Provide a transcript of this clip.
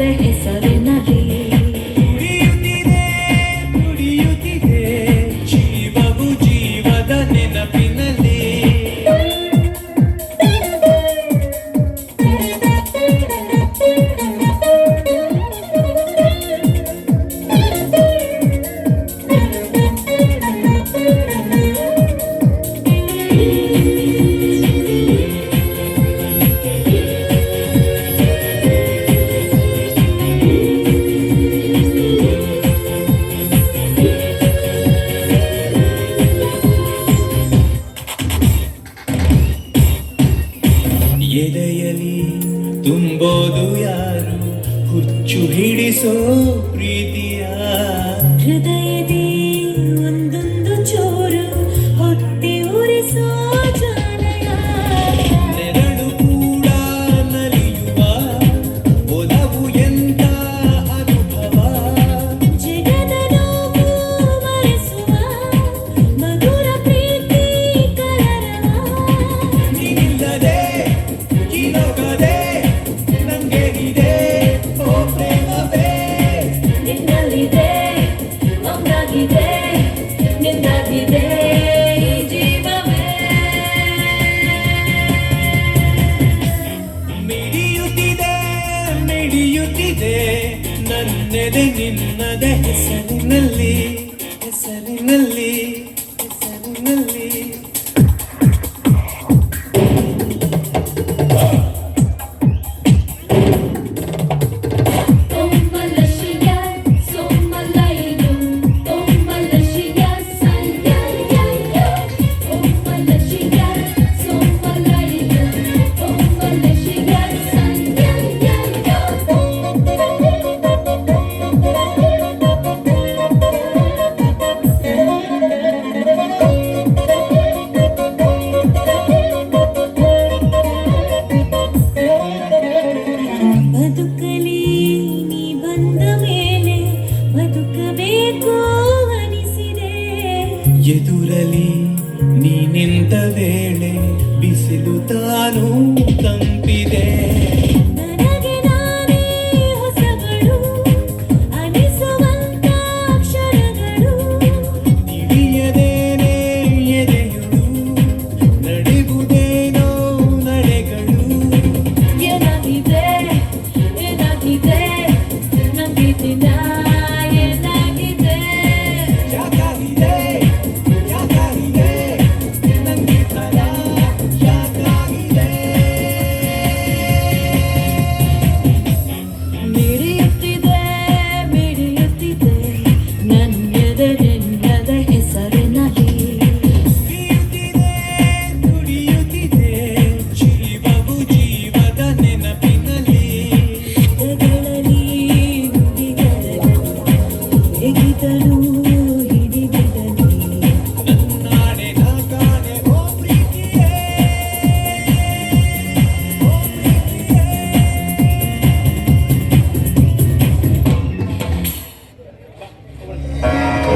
de esa de nadie. ತುಂಬೋದು ಯಾರು ಹುಚ್ಚು ಹಿಡಿಸೋ ಪ್ರೀತಿಯ ಹೃದಯದ ನಿನ್ನದೆ ನನ್ನದೆ ನಿನ್ನದ ಹೆಸರಿನಲ್ಲಿ. ಎದುರಲಿ ನೀನೆಂತ ವೇಳೆ ಬಿಸಿಲು ತಾನು ಮಾತನು